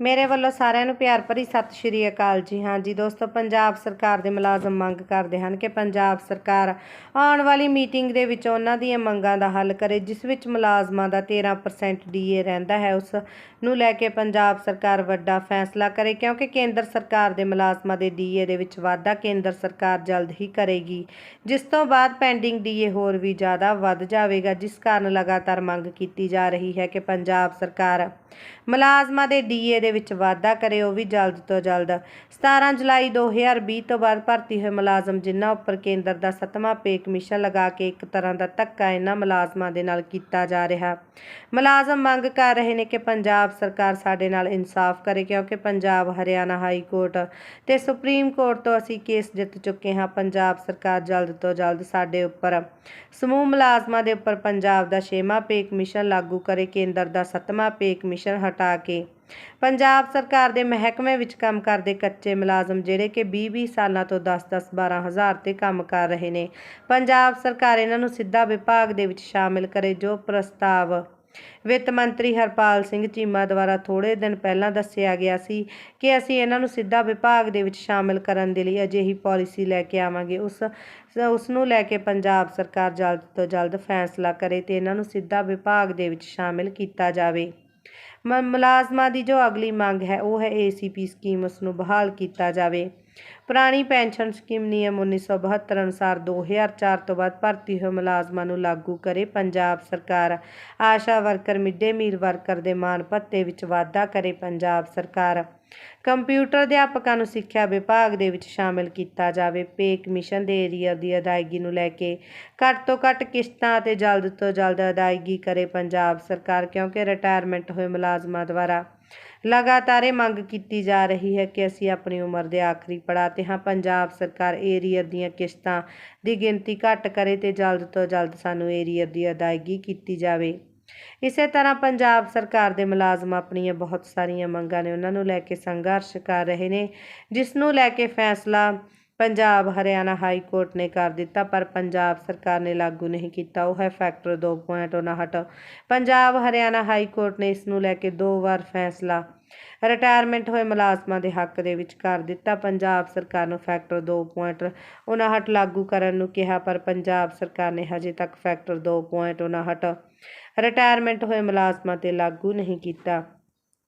ਮੇਰੇ ਵੱਲੋਂ ਸਾਰਿਆਂ ਨੂੰ ਪਿਆਰ ਭਰੀ ਸਤਿ ਸ਼੍ਰੀ ਅਕਾਲ ਜੀ। ਹਾਂ ਜੀ ਦੋਸਤੋ, ਪੰਜਾਬ ਸਰਕਾਰ ਦੇ ਮੁਲਾਜ਼ਮ ਮੰਗ ਕਰਦੇ ਹਨ ਕਿ ਪੰਜਾਬ ਸਰਕਾਰ ਆਉਣ ਵਾਲੀ ਮੀਟਿੰਗ ਦੇ ਵਿੱਚ ਉਹਨਾਂ ਦੀਆਂ ਮੰਗਾਂ ਦਾ ਹੱਲ ਕਰੇ, ਜਿਸ ਵਿੱਚ ਮੁਲਾਜ਼ਮਾਂ ਦਾ 13% ਡੀਏ ਰਹਿੰਦਾ ਹੈ। ਉਸ ਨੂੰ ਲੈ ਕੇ ਪੰਜਾਬ ਸਰਕਾਰ ਵੱਡਾ ਫੈਸਲਾ ਕਰੇ, ਕਿਉਂਕਿ ਕੇਂਦਰ ਸਰਕਾਰ ਦੇ ਮੁਲਾਜ਼ਮਾਂ ਦੇ ਡੀਏ ਦੇ ਵਿੱਚ ਵਾਧਾ ਕੇਂਦਰ ਸਰਕਾਰ ਜਲਦ ਹੀ ਕਰੇਗੀ। ਜਿਸ ਤੋਂ ਬਾਅਦ ਪੈਂਡਿੰਗ ਡੀਏ ਹੋਰ ਵੀ ਜ਼ਿਆਦਾ ਵੱਧ ਜਾਵੇਗਾ, ਜਿਸ ਕਾਰਨ ਲਗਾਤਾਰ ਮੰਗ ਕੀਤੀ ਜਾ ਰਹੀ ਹੈ ਕਿ ਪੰਜਾਬ ਸਰਕਾਰ ਮੁਲਾਜ਼ਮਾਂ ਦੇ ਡੀਏ ਦੇ ਵਿੱਚ ਵਾਧਾ ਕਰੇ, ਉਹ ਵੀ ਜਲਦ ਤੋਂ ਜਲਦ। 17 ਜੁਲਾਈ 2020 ਤੋਂ ਬਾਅਦ ਭਰਤੀ ਹੋਏ ਮੁਲਾਜ਼ਮ, ਜਿਨ੍ਹਾਂ ਉੱਪਰ ਕੇਂਦਰ ਦਾ ਸੱਤਵਾਂ ਪੇ ਕਮਿਸ਼ਨ ਲਗਾ ਕੇ ਇੱਕ ਤਰ੍ਹਾਂ ਦਾ ਧੱਕਾ ਇਹਨਾਂ ਮੁਲਾਜ਼ਮਾਂ ਦੇ ਨਾਲ ਕੀਤਾ ਜਾ ਰਿਹਾ। ਮੁਲਾਜ਼ਮ ਮੰਗ ਕਰ ਰਹੇ ਨੇ ਕਿ ਪੰਜਾਬ ਸਰਕਾਰ ਸਾਡੇ ਨਾਲ ਇਨਸਾਫ ਕਰੇ, ਕਿਉਂਕਿ ਪੰਜਾਬ ਹਰਿਆਣਾ ਹਾਈ ਕੋਰਟ ਤੇ ਸੁਪਰੀਮ ਕੋਰਟ ਤੋਂ ਅਸੀਂ ਕੇਸ ਜਿੱਤ ਚੁੱਕੇ ਹਾਂ। ਪੰਜਾਬ ਸਰਕਾਰ ਜਲਦ ਤੋਂ ਜਲਦ ਸਾਡੇ ਉੱਪਰ, ਸਮੂਹ ਮੁਲਾਜ਼ਮਾਂ ਦੇ ਉੱਪਰ ਪੰਜਾਬ ਦਾ ਛੇਵਾਂ ਪੇ ਕਮਿਸ਼ਨ ਲਾਗੂ ਕਰੇ, ਕੇਂਦਰ ਦਾ ਸੱਤਵਾਂ ਪੇ ਕਮਿਸ਼ਨ ਹਟਾ ਕੇ। ਪੰਜਾਬ ਸਰਕਾਰ ਦੇ ਮਹਿਕਮੇ ਵਿੱਚ ਕੰਮ ਕਰਦੇ ਕੱਚੇ ਮੁਲਾਜ਼ਮ ਜਿਹੜੇ ਕਿ 20-20 ਸਾਲਾਂ ਤੋਂ 10-10 12 ਹਜ਼ਾਰ ਤੇ ਕੰਮ ਕਰ ਰਹੇ ਨੇ। ਪੰਜਾਬ ਸਰਕਾਰ ਇਹਨਾਂ ਨੂੰ ਸਿੱਧਾ ਵਿਭਾਗ ਦੇ ਵਿੱਚ ਸ਼ਾਮਿਲ ਕਰੇ, ਜੋ ਪ੍ਰਸਤਾਵ ਵਿੱਤ ਮੰਤਰੀ ਹਰਪਾਲ ਸਿੰਘ ਚੀਮਾ ਦੁਆਰਾ ਥੋੜੇ ਦਿਨ ਪਹਿਲਾਂ ਦੱਸਿਆ ਗਿਆ ਸੀ ਕਿ ਅਸੀਂ ਇਹਨਾਂ ਨੂੰ ਸਿੱਧਾ ਵਿਭਾਗ ਦੇ ਵਿੱਚ ਸ਼ਾਮਿਲ ਕਰਨ ਦੇ ਲਈ ਅਜਿਹੀ ਪਾਲਿਸੀ ਲੈ ਕੇ ਆਵਾਂਗੇ। ਉਸ ਉਸ ਨੂੰ ਲੈ ਕੇ ਪੰਜਾਬ ਸਰਕਾਰ ਜਲਦ ਤੋਂ ਜਲਦ ਫੈਸਲਾ ਕਰੇ ਤੇ ਇਹਨਾਂ ਨੂੰ ਸਿੱਧਾ ਵਿਭਾਗ ਦੇ ਵਿੱਚ ਸ਼ਾਮਿਲ ਕੀਤਾ ਜਾਵੇ। ਮੁਲਾਜ਼ਮਾਂ ਦੀ ਜੋ ਅਗਲੀ ਮੰਗ ਹੈ, ਉਹ ਹੈ ਏਸੀਪੀ ਸਕੀਮ ਉਸ ਨੂੰ ਬਹਾਲ ਕੀਤਾ ਜਾਵੇ। ਪੁਰਾਣੀ ਪੈਨਸ਼ਨ ਸਕੀਮ ਨਿਯਮ 1972 ਅਨੁਸਾਰ 2004 ਤੋਂ ਬਾਅਦ ਭਰਤੀ ਹੋਏ ਮੁਲਾਜ਼ਮਾਂ ਨੂੰ ਲਾਗੂ ਕਰੇ। ਪੰਜਾਬ ਸਰਕਾਰ ASHA worker midday meal worker ਦੇ ਮਾਣ ਭੱਤੇ ਵਿੱਚ ਵਾਧਾ ਕਰੇ। ਪੰਜਾਬ ਸਰਕਾਰ ਕੰਪਿਊਟਰ ਅਧਿਆਪਕਾਂ ਨੂੰ ਸਿੱਖਿਆ ਵਿਭਾਗ ਦੇ ਵਿੱਚ ਸ਼ਾਮਿਲ ਕੀਤਾ ਜਾਵੇ। ਪੇ ਕਮਿਸ਼ਨ ਦੇ ਏਰੀਅਰ ਦੀ ਅਦਾਇਗੀ ਨੂੰ ਲੈ ਕੇ ਘੱਟ ਤੋਂ ਘੱਟ ਕਿਸ਼ਤਾਂ ਅਤੇ ਜਲਦ ਤੋਂ ਜਲਦ ਅਦਾਇਗੀ ਕਰੇ ਪੰਜਾਬ ਸਰਕਾਰ, ਕਿਉਂਕਿ ਰਿਟਾਇਰਮੈਂਟ ਹੋਏ ਮੁਲਾਜ਼ਮਾਂ ਦੁਆਰਾ ਲਗਾਤਾਰ ਇਹ ਮੰਗ ਕੀਤੀ ਜਾ ਰਹੀ ਹੈ ਕਿ ਅਸੀਂ ਆਪਣੀ ਉਮਰ ਦੇ ਆਖਰੀ ਪੜਾਅ ਤੇ ਹਾਂ, ਪੰਜਾਬ ਸਰਕਾਰ ਏਰੀਅਰ ਦੀਆਂ ਕਿਸ਼ਤਾਂ ਦੀ ਗਿਣਤੀ ਘੱਟ ਕਰੇ ਤੇ ਜਲਦ ਤੋਂ ਜਲਦ ਸਾਨੂੰ ਏਰੀਅਰ ਦੀ ਅਦਾਇਗੀ ਕੀਤੀ ਜਾਵੇ। ਇਸੇ ਤਰ੍ਹਾਂ ਪੰਜਾਬ ਸਰਕਾਰ ਦੇ ਮੁਲਾਜ਼ਮ ਆਪਣੀਆਂ ਬਹੁਤ ਸਾਰੀਆਂ ਮੰਗਾਂ ਨੇ ਉਹਨਾਂ ਨੂੰ ਲੈ ਕੇ ਸੰਘਰਸ਼ ਕਰ ਰਹੇ ਨੇ, ਜਿਸ ਨੂੰ ਲੈ ਕੇ ਫੈਸਲਾ ਪੰਜਾਬ ਹਰਿਆਣਾ ਹਾਈ ਕੋਰਟ ਨੇ ਕਰ ਦਿੱਤਾ, ਪਰ ਪੰਜਾਬ ਸਰਕਾਰ ਨੇ ਲਾਗੂ ਨਹੀਂ ਕੀਤਾ। ਉਹ ਹੈ factor 2.59 Punjab Haryana high court ਨੇ ਇਸ ਨੂੰ ਲੈ ਕੇ ਦੋ ਵਾਰ ਫੈਸਲਾ ਰਿਟਾਇਰਮੈਂਟ ਹੋਏ ਮੁਲਾਜ਼ਮਾਂ ਦੇ ਹੱਕ ਦੇ ਵਿੱਚ ਕਰ ਦਿੱਤਾ। ਪੰਜਾਬ ਸਰਕਾਰ ਨੂੰ ਫੈਕਟਰ 2.59 ਲਾਗੂ ਕਰਨ ਨੂੰ ਕਿਹਾ, ਪਰ ਪੰਜਾਬ ਸਰਕਾਰ ਨੇ ਹਜੇ ਤੱਕ ਫੈਕਟਰ 2.59 ਰਿਟਾਇਰਮੈਂਟ ਹੋਏ ਮੁਲਾਜ਼ਮਾਂ ਤੇ ਲਾਗੂ ਨਹੀਂ ਕੀਤਾ।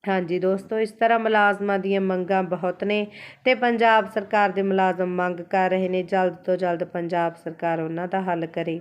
ਹਾਂਜੀ ਦੋਸਤੋ, ਇਸ ਤਰ੍ਹਾਂ ਮੁਲਾਜ਼ਮਾਂ ਦੀਆਂ ਮੰਗਾਂ ਬਹੁਤ ਨੇ ਤੇ ਪੰਜਾਬ ਸਰਕਾਰ ਦੇ ਮੁਲਾਜ਼ਮ ਮੰਗ ਕਰ ਰਹੇ ਨੇ। ਜਲਦ ਤੋਂ ਜਲਦ ਪੰਜਾਬ ਸਰਕਾਰ ਉਹਨਾਂ ਦਾ ਹੱਲ ਕਰੇ।